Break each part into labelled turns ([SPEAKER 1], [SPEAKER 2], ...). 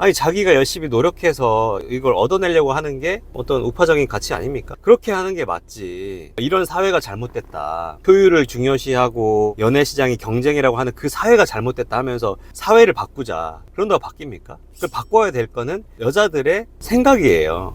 [SPEAKER 1] 아니 자기가 열심히 노력해서 이걸 얻어내려고 하는 게 어떤 우파적인 가치 아닙니까? 그렇게 하는 게 맞지. 이런 사회가 잘못됐다. 효율을 중요시하고 연애 시장이 경쟁이라고 하는 그 사회가 잘못됐다 하면서 사회를 바꾸자. 그런다고 바뀝니까? 그 바꿔야 될 거는 여자들의 생각이에요.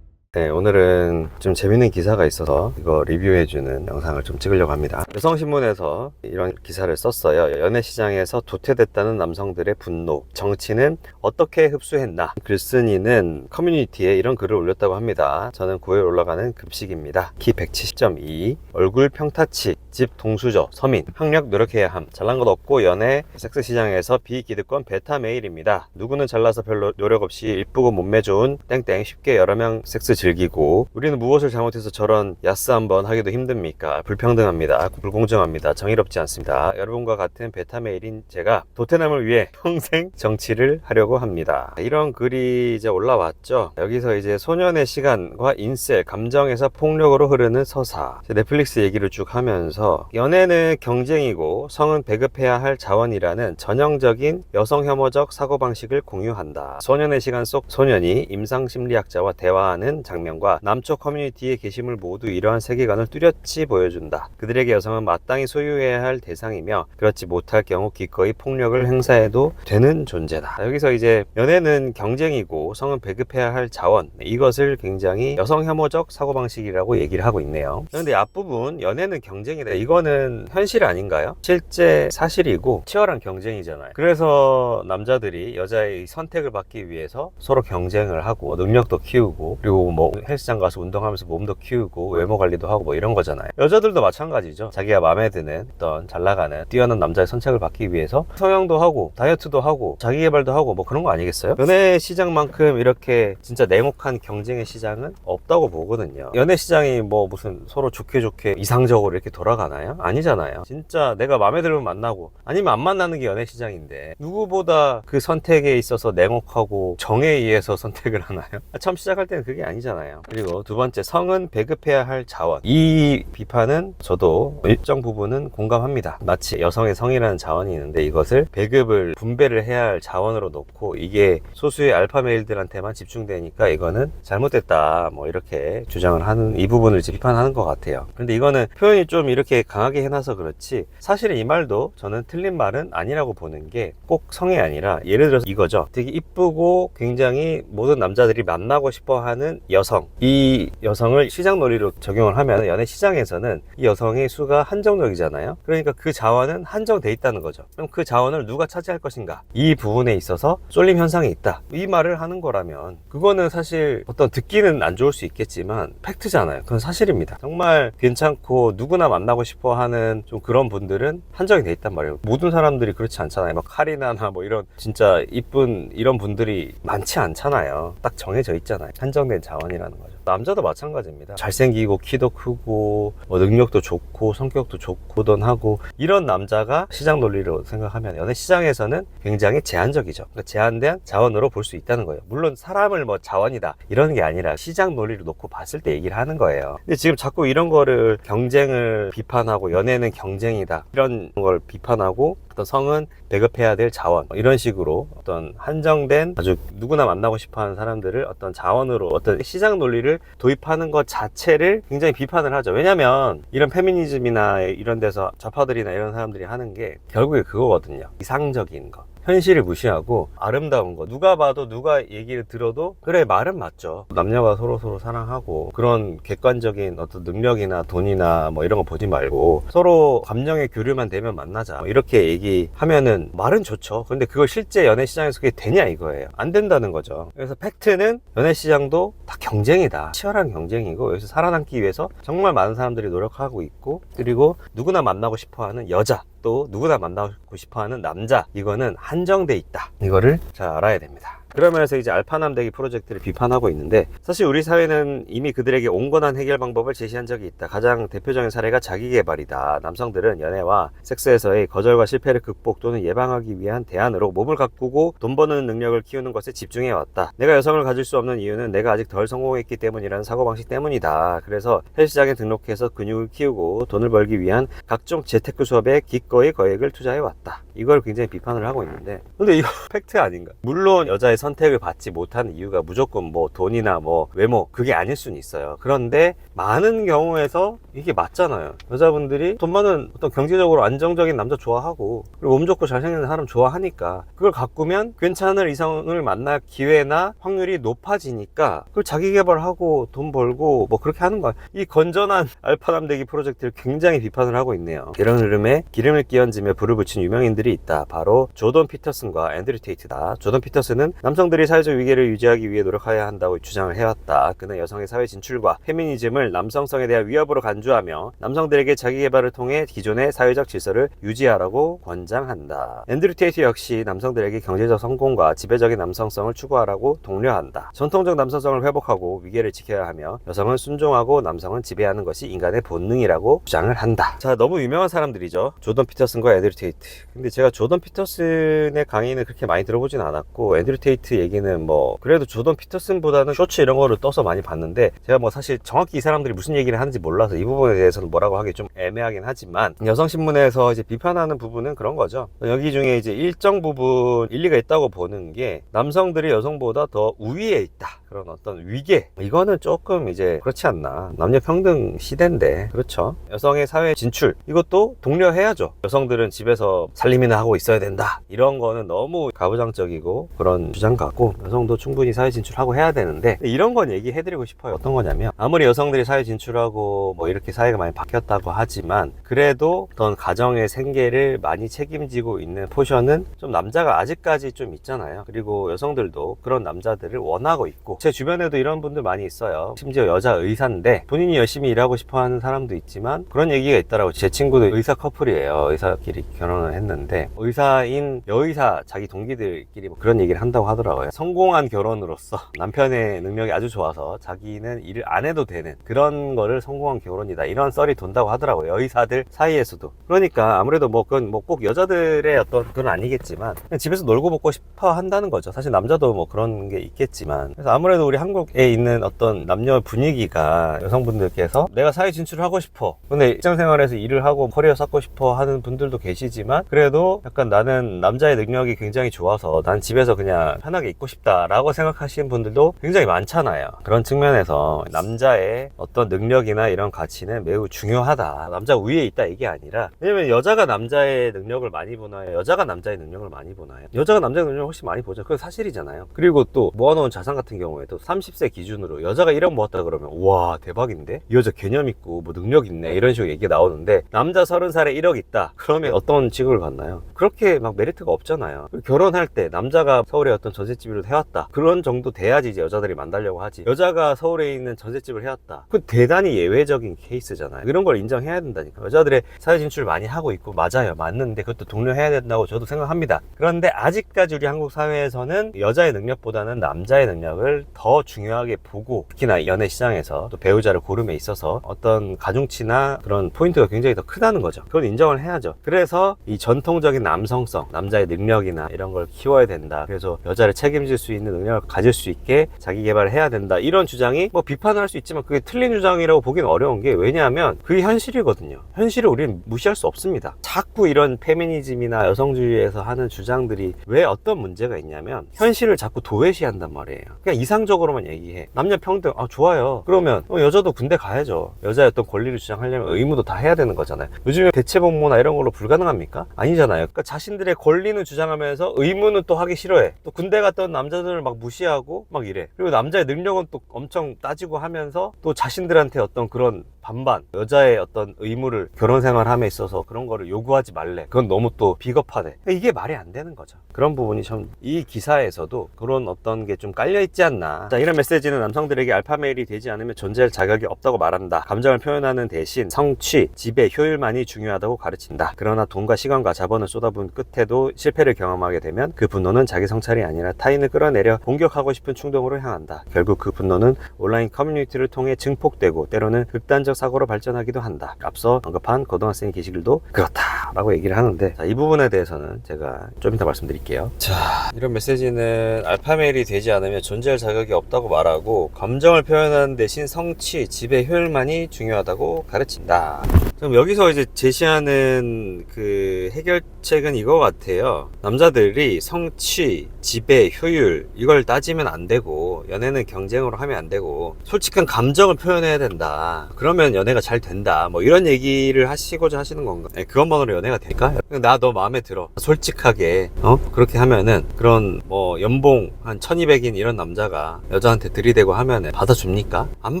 [SPEAKER 1] 네, 오늘은 좀 재밌는 기사가 있어서 이거 리뷰해주는 영상을 좀 찍으려고 합니다. 여성신문에서 이런 기사를 썼어요. 연애 시장에서 도태됐다는 남성들의 분노. 정치는 어떻게 흡수했나? 글쓴이는 커뮤니티에 이런 글을 올렸다고 합니다. 저는 9회 올라가는 급식입니다. 키 170.2, 얼굴 평타치, 집 동수저, 서민, 학력 노력해야 함. 잘난 것 없고 연애, 섹스 시장에서 비기득권 베타 메일입니다. 누구는 잘나서 별로 노력 없이 이쁘고 몸매 좋은 땡땡 쉽게 여러 명 섹스 즐 기고 우리는 무엇을 잘못해서 저런 야스 한번 하기도 힘듭니까? 불평등합니다. 불공정합니다. 정의롭지 않습니다. 여러분과 같은 베타 메일인 제가 도태남을 위해 평생 정치를 하려고 합니다. 이런 글이 이제 올라왔죠. 여기서 이제 소년의 시간과 인셀, 감정에서 폭력으로 흐르는 서사. 넷플릭스 얘기를 쭉 하면서 연애는 경쟁이고 성은 배급해야 할 자원이라는 전형적인 여성 혐오적 사고방식을 공유한다. 소년의 시간 속 소년이 임상심리학자와 대화하는 장 면과 남쪽 커뮤니티의 게시물 모두 이러한 세계관을 뚜렷이 보여준다. 그들에게 여성은 마땅히 소유해야 할 대상이며 그렇지 못할 경우 기꺼이 폭력을 행사해도 되는 존재다. 여기서 이제 연애는 경쟁이고 성은 배급해야 할 자원 이것을 굉장히 여성 혐오적 사고방식이라고 얘기를 하고 있네요. 그런데 앞부분 연애는 경쟁이다. 이거는 현실 아닌가요? 실제 사실이고 치열한 경쟁이잖아요. 그래서 남자들이 여자의 선택을 받기 위해서 서로 경쟁을 하고 능력도 키우고 그리고 뭐 헬스장 가서 운동하면서 몸도 키우고 외모 관리도 하고 뭐 이런 거잖아요. 여자들도 마찬가지죠. 자기가 마음에 드는 어떤 잘 나가는 뛰어난 남자의 선택을 받기 위해서 성형도 하고 다이어트도 하고 자기 개발도 하고 뭐 그런 거 아니겠어요? 연애 시장만큼 이렇게 진짜 냉혹한 경쟁의 시장은 없다고 보거든요. 연애 시장이 뭐 무슨 서로 좋게 좋게 이상적으로 이렇게 돌아가나요? 아니잖아요. 진짜 내가 마음에 들면 만나고 아니면 안 만나는 게 연애 시장인데 누구보다 그 선택에 있어서 냉혹하고 정에 의해서 선택을 하나요? 처음 시작할 때는 그게 아니잖아요. 그리고 두 번째 성은 배급해야 할 자원. 이 비판은 저도 일정 부분은 공감합니다. 마치 여성의 성이라는 자원이 있는데 이것을 배급을 분배를 해야 할 자원으로 놓고 이게 소수의 알파 메일들한테만 집중되니까 이거는 잘못됐다. 뭐 이렇게 주장을 하는 이 부분을 비판하는 것 같아요. 근데 이거는 표현이 좀 이렇게 강하게 해놔서 그렇지 사실은 이 말도 저는 틀린 말은 아니라고 보는 게 꼭 성이 아니라 예를 들어서 이거죠. 되게 이쁘고 굉장히 모든 남자들이 만나고 싶어 하는 여성. 이 여성을 시장 논리로 적용을 하면 연애 시장에서는 이 여성의 수가 한정적이잖아요. 그러니까 그 자원은 한정돼 있다는 거죠. 그럼 그 자원을 누가 차지할 것인가? 이 부분에 있어서 쏠림 현상이 있다. 이 말을 하는 거라면 그거는 사실 어떤 듣기는 안 좋을 수 있겠지만 팩트잖아요. 그건 사실입니다. 정말 괜찮고 누구나 만나고 싶어 하는 좀 그런 분들은 한정이 돼 있단 말이에요. 모든 사람들이 그렇지 않잖아요. 막 카리나나 뭐 이런 진짜 이쁜 이런 분들이 많지 않잖아요. 딱 정해져 있잖아요. 한정된 자원 이라는 거죠. 남자도 마찬가지입니다. 잘생기고 키도 크고 뭐 능력도 좋고 성격도 좋고든 하고 이런 남자가 시장 논리로 생각하면 연애 시장에서는 굉장히 제한적이죠. 그러니까 제한된 자원으로 볼 수 있다는 거예요. 물론 사람을 뭐 자원이다 이런 게 아니라 시장 논리로 놓고 봤을 때 얘기를 하는 거예요. 근데 지금 자꾸 이런 거를 경쟁을 비판하고 연애는 경쟁이다 이런 걸 비판하고 어떤 성은 배급해야 될 자원 뭐 이런 식으로 어떤 한정된 아주 누구나 만나고 싶어하는 사람들을 어떤 자원으로 어떤 시장 논리를 도입하는 것 자체를 굉장히 비판을 하죠. 왜냐하면 이런 페미니즘이나 이런 데서 좌파들이나 이런 사람들이 하는 게 결국에 그거거든요. 이상적인 거. 현실을 무시하고 아름다운 거. 누가 봐도 누가 얘기를 들어도 그래 말은 맞죠. 남녀가 서로 서로 사랑하고 그런 객관적인 어떤 능력이나 돈이나 뭐 이런 거 보지 말고 서로 감정의 교류만 되면 만나자. 뭐 이렇게 얘기하면은 말은 좋죠. 근데 그걸 실제 연애 시장에서 그게 되냐 이거예요. 안 된다는 거죠. 그래서 팩트는 연애 시장도 다 경쟁이다. 치열한 경쟁이고 여기서 살아남기 위해서 정말 많은 사람들이 노력하고 있고 그리고 누구나 만나고 싶어하는 여자 또 누구나 만나고 싶어하는 남자. 이거는 한정돼 있다. 이거를 잘 알아야 됩니다 그러면서 이제 알파남대기 프로젝트를 비판하고 있는데 사실 우리 사회는 이미 그들에게 온건한 해결 방법을 제시한 적이 있다. 가장 대표적인 사례가 자기개발이다. 남성들은 연애와 섹스에서의 거절과 실패를 극복 또는 예방하기 위한 대안으로 몸을 가꾸고 돈 버는 능력을 키우는 것에 집중해 왔다. 내가 여성을 가질 수 없는 이유는 내가 아직 덜 성공했기 때문이라는 사고방식 때문이다. 그래서 헬스장에 등록해서 근육을 키우고 돈을 벌기 위한 각종 재테크 수업에 기꺼이 거액을 투자해 왔다. 이걸 굉장히 비판을 하고 있는데 근데 이거 팩트 아닌가? 물론 여자의 선택을 받지 못하는 이유가 무조건 뭐 돈이나 뭐 외모 그게 아닐 수는 있어요. 그런데 많은 경우에서 이게 맞잖아요. 여자분들이 돈 많은 어떤 경제적으로 안정적인 남자 좋아하고 그리고 몸 좋고 잘생긴 사람 좋아하니까 그걸 가꾸면 괜찮을 이성을 만날 기회나 확률이 높아지니까 그걸 자기 개발하고 돈 벌고 뭐 그렇게 하는 거야. 이 건전한 알파남대기 프로젝트를 굉장히 비판을 하고 있네요. 이런 흐름에 기름을 끼얹으며 불을 붙인 유명인들이 있다. 바로 조던 피터슨과 앤드류 테이트다. 조던 피터슨은 남 성들이 사회적 위계를 유지하기 위해 노력해야 한다고 주장을 해왔다. 그는 여성의 사회 진출과 페미니즘을 남성성에 대한 위협으로 간주하며 남성들에게 자기 개발을 통해 기존의 사회적 질서를 유지하라고 권장한다. 앤드류 테이트 역시 남성들에게 경제적 성공과 지배적인 남성성을 추구하라고 독려한다. 전통적 남성성을 회복하고 위계를 지켜야 하며 여성은 순종하고 남성은 지배하는 것이 인간의 본능이라고 주장을 한다. 자, 너무 유명한 사람들이죠. 조던 피터슨과 앤드류 테이트. 근데 제가 조던 피터슨의 강의는 그렇게 많이 들어보진 않았고 앤드류 테이트 얘기는 뭐 그래도 조던 피터슨보다는 쇼츠 이런 거를 떠서 많이 봤는데 제가 뭐 사실 정확히 이 사람들이 무슨 얘기를 하는지 몰라서 이 부분에 대해서는 뭐라고 하기 좀 애매하긴 하지만 여성 신문에서 이제 비판하는 부분은 그런 거죠. 여기 중에 이제 일정 부분 일리가 있다고 보는 게 남성들이 여성보다 더 우위에 있다. 그런 어떤 위계. 이거는 조금 이제 그렇지 않나. 남녀 평등 시대인데. 그렇죠? 여성의 사회 진출. 이것도 독려해야죠. 여성들은 집에서 살림이나 하고 있어야 된다. 이런 거는 너무 가부장적이고 그런 주장 같고 여성도 충분히 사회 진출하고 해야 되는데 이런 건 얘기해드리고 싶어요. 어떤 거냐면 아무리 여성들이 사회 진출하고 뭐 이렇게 사회가 많이 바뀌었다고 하지만 그래도 어떤 가정의 생계를 많이 책임지고 있는 포션은 좀 남자가 아직까지 좀 있잖아요. 그리고 여성들도 그런 남자들을 원하고 있고 제 주변에도 이런 분들 많이 있어요. 심지어 여자 의사인데 본인이 열심히 일하고 싶어 하는 사람도 있지만 그런 얘기가 있더라고. 제 친구도 의사 커플이에요. 의사끼리 결혼을 했는데 의사인 여의사 자기 동기들끼리 뭐 그런 얘기를 한다고 하더라고요. 성공한 결혼으로서 남편의 능력이 아주 좋아서 자기는 일을 안 해도 되는 그런 거를 성공한 결혼이다. 이런 썰이 돈다고 하더라고요. 의사들 사이에서도. 그러니까 아무래도 뭐 그건 뭐 꼭 여자들의 어떤 그건 아니겠지만 집에서 놀고 먹고 싶어 한다는 거죠. 사실 남자도 뭐 그런 게 있겠지만 그래서 아무 래도 우리 한국에 있는 어떤 남녀 분위기가 여성분들께서 내가 사회 진출을 하고 싶어. 근데 직장 생활에서 일을 하고 커리어 쌓고 싶어 하는 분들도 계시지만 그래도 약간 나는 남자의 능력이 굉장히 좋아서 난 집에서 그냥 편하게 있고 싶다라고 생각하시는 분들도 굉장히 많잖아요. 그런 측면에서 남자의 어떤 능력이나 이런 가치는 매우 중요하다. 남자 위에 있다 이게 아니라 왜냐면 여자가 남자의 능력을 많이 보나요? 여자가 남자의 능력을 많이 보나요? 여자가 남자의 능력을 훨씬 많이 보죠. 그건 사실이잖아요. 그리고 또 모아놓은 자산 같은 경우 에도 30세 기준으로 여자가 1억 모았다 그러면 와 대박인데 이 여자 개념 있고 뭐 능력 있네 이런 식으로 얘기가 나오는데 남자 30살에 1억 있다 그러면 어떤 직업을 갖나요? 그렇게 막 메리트가 없잖아요. 결혼할 때 남자가 서울에 어떤 전셋집으로 해왔다 그런 정도 돼야지 이제 여자들이 만나려고 하지 여자가 서울에 있는 전셋집을 해왔다 그 대단히 예외적인 케이스잖아요. 이런 걸 인정해야 된다니까 여자들의 사회 진출 많이 하고 있고 맞아요 맞는데 그것도 독려해야 된다고 저도 생각합니다. 그런데 아직까지 우리 한국 사회에서는 여자의 능력보다는 남자의 능력을 더 중요하게 보고 특히나 연애 시장에서 또 배우자를 고름에 있어서 어떤 가중치나 그런 포인트가 굉장히 더 크다는 거죠. 그건 인정을 해야죠. 그래서 이 전통적인 남성성, 남자의 능력이나 이런 걸 키워야 된다. 그래서 여자를 책임질 수 있는 능력을 가질 수 있게 자기 개발을 해야 된다. 이런 주장이 뭐 비판을 할 수 있지만 그게 틀린 주장이라고 보기는 어려운 게 왜냐하면 그게 현실이거든요. 현실을 우리는 무시할 수 없습니다. 자꾸 이런 페미니즘이나 여성주의에서 하는 주장들이 왜 어떤 문제가 있냐면 현실을 자꾸 도외시한단 말이에요. 그냥 이상 적으로만 얘기해. 남녀 평등, 아, 좋아요. 그러면 어, 여자도 군대 가야죠. 여자의 어떤 권리를 주장하려면 의무도 다 해야 되는 거잖아요. 요즘에 대체 복무나 이런 걸로 불가능합니까? 아니잖아요. 그러니까 자신들의 권리는 주장하면서 의무는 또 하기 싫어해. 또 군대 갔던 남자들을 막 무시하고 막 이래. 그리고 남자의 능력은 또 엄청 따지고 하면서 또 자신들한테 어떤 그런 반반 여자의 어떤 의무를 결혼 생활함에 있어서 그런 거를 요구하지 말래. 그건 너무 또 비겁하대. 이게 말이 안 되는 거죠. 그런 부분이 참 이 기사에서도 그런 어떤 게 좀 깔려 있지 않나. 자, 이런 메시지는 남성들에게 알파메일이 되지 않으면 존재할 자격이 없다고 말한다. 감정을 표현하는 대신 성취 지배 효율만이 중요하다고 가르친다. 그러나 돈과 시간과 자본을 쏟아부은 끝에도 실패를 경험하게 되면 그 분노는 자기 성찰이 아니라 타인을 끌어내려 공격하고 싶은 충동으로 향한다. 결국 그 분노는 온라인 커뮤니티를 통해 증폭되고 때로는 극단적 사고로 발전하기도 한다. 앞서 언급한 고등학생 게시글도 그렇다라고 얘기를 하는데 자, 이 부분에 대해서는 제가 좀 이따 말씀드릴게요. 자, 이런 메시지는 알파메일이 되지 않으면 존재할 자격이 없다고 말하고 감정을 표현하는 대신 성취, 지배 효율만이 중요하다고 가르친다. 그럼 여기서 이제 제시하는 그 해결책은 이거 같아요. 남자들이 성취, 지배, 효율 이걸 따지면 안 되고 연애는 경쟁으로 하면 안 되고 솔직한 감정을 표현해야 된다. 그러면 연애가 잘 된다. 뭐 이런 얘기를 하시고자 하시는 건가? 네, 그것만으로 연애가 될까? 나 너 마음에 들어. 솔직하게 어 그렇게 하면은 그런 뭐 연봉 한 1200인 이런 남자가 여자한테 들이대고 하면은 받아줍니까? 안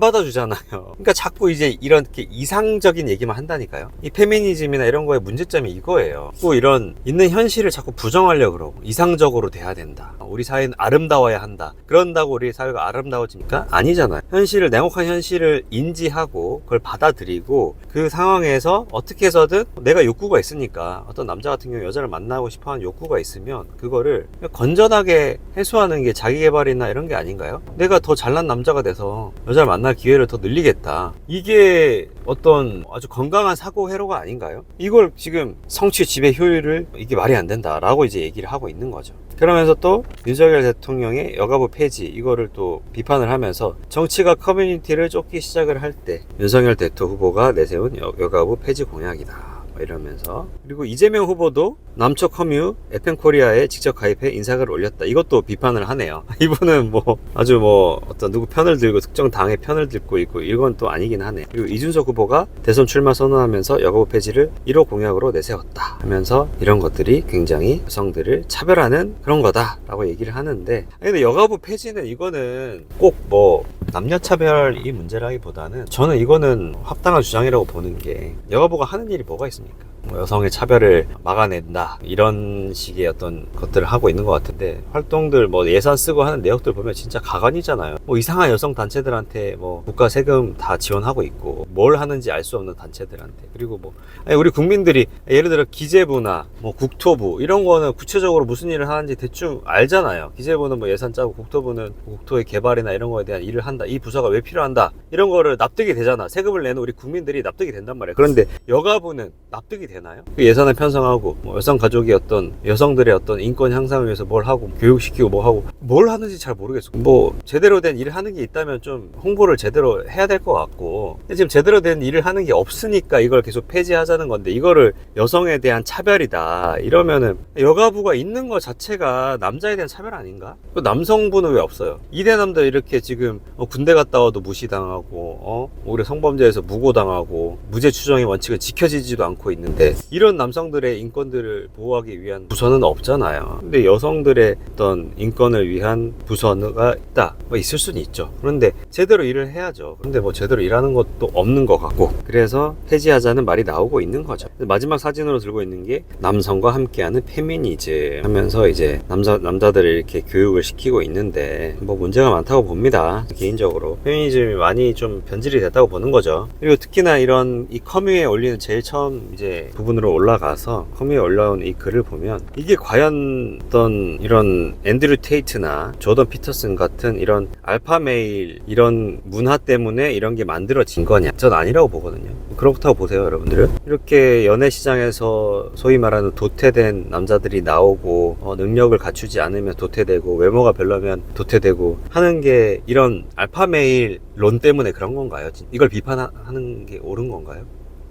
[SPEAKER 1] 받아주잖아요. 그러니까 자꾸 이제 이렇게 이상적인 얘기만 한다니까요. 이 페미니즘이나 이런 거의 문제점이 이거예요. 또 이런 있는 현실을 자꾸 부정하려 그러고 이상적으로 돼야 된다. 우리 사회는 아름다워야 한다. 그런다고 우리 사회가 아름다워집니까? 아니잖아요. 현실을 냉혹한 현실을 인지하고 그걸 받아들이고 그 상황에서 어떻게 해서든 내가 욕구가 있으니까 어떤 남자 같은 경우 여자를 만나고 싶어 하는 욕구가 있으면 그거를 건전하게 해소하는 게 자기 개발이나 이런 게 아닌가요? 내가 더 잘난 남자가 돼서 여자를 만날 기회를 더 늘리겠다. 이게 어떤 아주 건강한 사고 회로가 아닌가요? 이걸 지금 성취 지배 효율을 이게 말이 안 된다라고 이제 얘기를 하고 있는 거죠. 그러면서 또 윤석열 대통령의 여가부 폐지 이거를 또 비판을 하면서 정치가 커뮤니티를 쫓기 시작을 할 때 윤석열 대표 후보가 내세운 여, 여가부 폐지 공약이다. 뭐 이러면서 그리고 이재명 후보도 남초 커뮤 에펜코리아에 직접 가입해 인사글을 올렸다. 이것도 비판을 하네요. 이분은 뭐 아주 뭐 어떤 누구 편을 들고 특정 당의 편을 들고 있고 이건 또 아니긴 하네. 그리고 이준석 후보가 대선 출마 선언하면서 여가부 폐지를 1호 공약으로 내세웠다. 하면서 이런 것들이 굉장히 여성들을 차별하는 그런 거다 라고 얘기를 하는데 근데 여가부 폐지는 이거는 꼭 뭐 남녀 차별이 문제라기보다는 저는 이거는 합당한 주장이라고 보는 게 여가부가 하는 일이 뭐가 있습니까? 뭐 여성의 차별을 막아낸다. 이런 식의 어떤 것들을 하고 있는 것 같은데 활동들 뭐 예산 쓰고 하는 내역들 보면 진짜 가관이잖아요. 뭐 이상한 여성 단체들한테 뭐 국가 세금 다 지원하고 있고 뭘 하는지 알 수 없는 단체들한테. 그리고 뭐 우리 국민들이 예를 들어 기재부나 뭐 국토부 이런 거는 구체적으로 무슨 일을 하는지 대충 알잖아요. 기재부는 뭐 예산 짜고 국토부는 국토의 개발이나 이런 거에 대한 일을 한다. 이 부서가 왜 필요한다. 이런 거를 납득이 되잖아. 세금을 내는 우리 국민들이 납득이 된단 말이에요. 그런데 여가부는 납득이 되나요? 그 예산을 편성하고 뭐 여성 가족의 어떤 여성들의 어떤 인권 향상을 위해서 뭘 하고 교육시키고 뭐 하고 뭘 하는지 잘 모르겠어. 뭐 제대로 된 일을 하는 게 있다면 좀 홍보를 제대로 해야 될 것 같고 지금 제대로 된 일을 하는 게 없으니까 이걸 계속 폐지하자는 건데 이거를 여성에 대한 차별이다 이러면은 여가부가 있는 것 자체가 남자에 대한 차별 아닌가? 그 남성부는 왜 없어요? 이대남들 이렇게 지금 어, 군대 갔다 와도 무시당하고 어 오히려 성범죄에서 무고당하고 무죄 추정의 원칙은 지켜지지도 않고 있는데 이런 남성들의 인권들을 보호하기 위한 부서는 없잖아요. 근데 여성들의 어떤 인권을 위한 부서가 있다. 뭐 있을 수는 있죠. 그런데 제대로 일을 해야죠. 근데 뭐 제대로 일하는 것도 없는 것 같고 그래서 폐지하자는 말이 나오고 있는 거죠. 마지막 사진으로 들고 있는 게 남성과 함께하는 페미니즘 하면서 이제 남자 남자들을 이렇게 교육을 시키고 있는데 뭐 문제가 많다고 봅니다. 개인적으로 페미니즘이 많이 좀 변질이 됐다고 보는 거죠. 그리고 특히나 이런 이 커뮤에 올리는 제일 처음 이제 부분으로 올라가서 커뮤에 올라온 이 글을 보면 이게 과연 어떤 이런 앤드류 테이트나 조던 피터슨 같은 이런 알파 메일 이런 문화 때문에 이런 게 만들어진 거냐? 전 아니라고 보거든요. 그렇다고 보세요, 여러분들은. 이렇게 연애 시장에서 소위 말하는 도태된 남자들이 나오고 어, 능력을 갖추지 않으면 도태되고 외모가 별로면 도태되고 하는 게 이런 알파 메일 론 때문에 그런 건가요? 이걸 비판하는 게 옳은 건가요?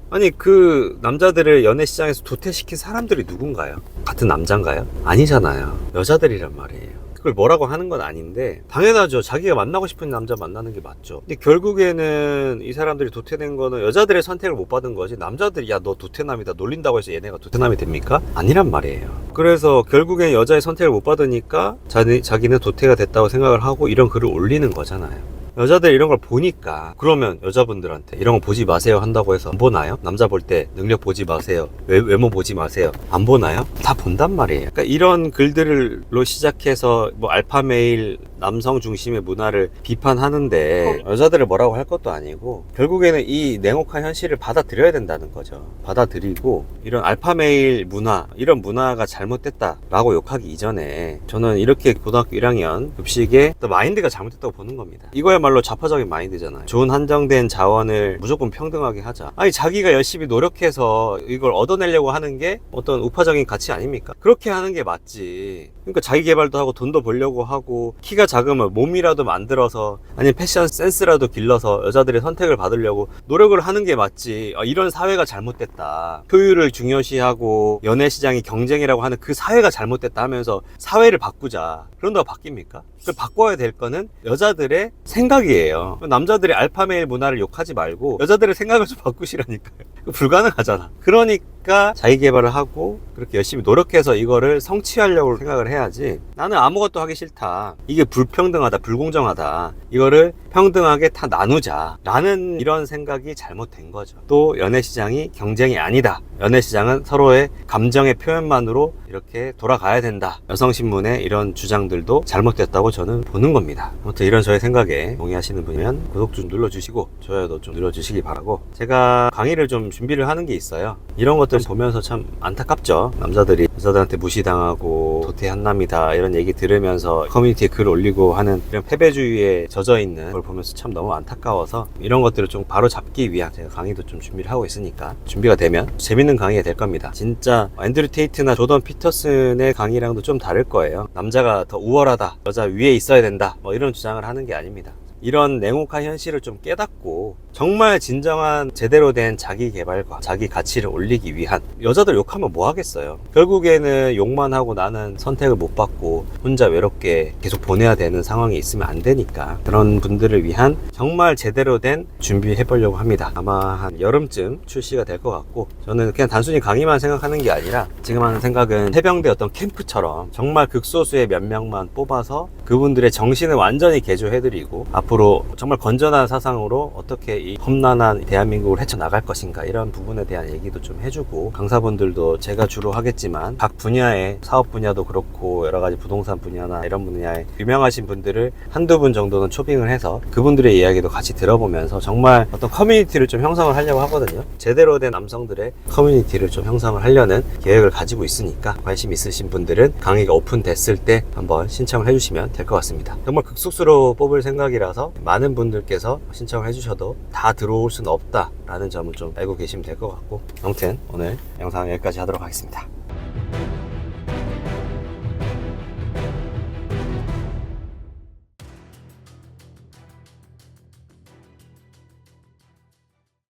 [SPEAKER 1] 아니 그 남자들을 연애 시장에서 도태시킨 사람들이 누군가요? 같은 남자인가요? 아니잖아요. 여자들이란 말이에요. 그걸 뭐라고 하는 건 아닌데 당연하죠. 자기가 만나고 싶은 남자 만나는 게 맞죠. 근데 결국에는 이 사람들이 도태된 거는 여자들의 선택을 못 받은 거지 남자들이 야 너 도태남이다 놀린다고 해서 얘네가 도태남이 됩니까? 아니란 말이에요. 그래서 결국엔 여자의 선택을 못 받으니까 자기, 자기는 도태가 됐다고 생각을 하고 이런 글을 올리는 거잖아요. 여자들 이런 걸 보니까 그러면 여자분들한테 이런 거 보지 마세요 한다고 해서 안 보나요? 남자 볼 때 능력 보지 마세요. 외, 외모 보지 마세요. 안 보나요? 다 본단 말이에요. 그러니까 이런 글들로 시작해서 뭐 알파메일 남성 중심의 문화를 비판하는데 여자들을 뭐라고 할 것도 아니고 결국에는 이 냉혹한 현실을 받아들여야 된다는 거죠. 받아들이고 이런 알파메일 문화 이런 문화가 잘못됐다라고 욕하기 이전에 저는 이렇게 고등학교 1학년 급식에 또 마인드가 잘못됐다고 보는 겁니다. 이거야말로 좌파적인 마인드잖아요. 좋은 한정된 자원을 무조건 평등하게 하자. 아니 자기가 열심히 노력해서 이걸 얻어내려고 하는 게 어떤 우파적인 가치 아닙니까? 그렇게 하는 게 맞지. 그러니까 자기 개발도 하고 돈도 벌려고 하고 키가 작으면 몸이라도 만들어서 아니면 패션 센스라도 길러서 여자들의 선택을 받으려고 노력을 하는 게 맞지. 아, 이런 사회가 잘못됐다. 효율을 중요시하고 연애 시장이 경쟁이라고 하는 그 사회가 잘못됐다 하면서 사회를 바꾸자. 그런다고 바뀝니까? 그 바꿔야 될 거는 여자들의 생각이에요. 남자들의 알파메일 문화를 욕하지 말고 여자들의 생각을 좀 바꾸시라니까요. 그거 불가능하잖아. 그러니까 자기 개발을 하고 그렇게 열심히 노력해서 이거를 성취하려고 생각을 해야지. 나는 아무것도 하기 싫다. 이게 불평등하다, 불공정하다. 이거를 평등하게 다 나누자. 라는 이런 생각이 잘못된 거죠. 또 연애 시장이 경쟁이 아니다. 연애 시장은 서로의 감정의 표현만으로 이렇게 돌아가야 된다. 여성신문의 이런 주장들도 잘못됐다고 저는 보는 겁니다. 아무튼 이런 저의 생각에 동의하시는 분이면 구독 좀 눌러주시고 좋아요도 좀 눌러주시기 바라고 제가 강의를 좀 준비를 하는 게 있어요. 이런 것들 보면서 참 안타깝죠. 남자들이 여자들한테 무시당하고 도태 한남이다 이런 얘기 들으면서 커뮤니티에 글 올리고 하는 이런 패배주의에 젖어 있는 걸 보면서 참 너무 안타까워서 이런 것들을 좀 바로 잡기 위한 제가 강의도 좀 준비를 하고 있으니까 준비가 되면 재밌는 강의가 될 겁니다. 진짜 앤드류 테이트나 조던 피터슨의 강의랑도 좀 다를 거예요. 남자가 더 우월하다, 여자 위에 있어야 된다, 뭐 이런 주장을 하는 게 아닙니다. 이런 냉혹한 현실을 좀 깨닫고 정말 진정한 제대로 된 자기 개발과 자기 가치를 올리기 위한 여자들 욕하면 뭐 하겠어요. 결국에는 욕만 하고 나는 선택을 못 받고 혼자 외롭게 계속 보내야 되는 상황이 있으면 안 되니까 그런 분들을 위한 정말 제대로 된 준비해 보려고 합니다. 아마 한 여름쯤 출시가 될 것 같고 저는 그냥 단순히 강의만 생각하는 게 아니라 지금 하는 생각은 해병대 어떤 캠프처럼 정말 극소수의 몇 명만 뽑아서 그분들의 정신을 완전히 개조해드리고 앞 으로 정말 건전한 사상으로 어떻게 이 험난한 대한민국을 헤쳐나갈 것인가 이런 부분에 대한 얘기도 좀 해주고 강사분들도 제가 주로 하겠지만 각 분야의 사업 분야도 그렇고 여러 가지 부동산 분야나 이런 분야에 유명하신 분들을 한두 분 정도는 초빙을 해서 그분들의 이야기도 같이 들어보면서 정말 어떤 커뮤니티를 좀 형성을 하려고 하거든요. 제대로 된 남성들의 커뮤니티를 좀 형성을 하려는 계획을 가지고 있으니까 관심 있으신 분들은 강의가 오픈됐을 때 한번 신청을 해주시면 될 것 같습니다. 정말 극소수로 뽑을 생각이라 있어서 많은 분들께서 신청을 해주셔도 다 들어올 수는 없다라는 점을 좀 알고 계시면 될 것 같고 아무튼 오늘 영상 여기까지 하도록 하겠습니다.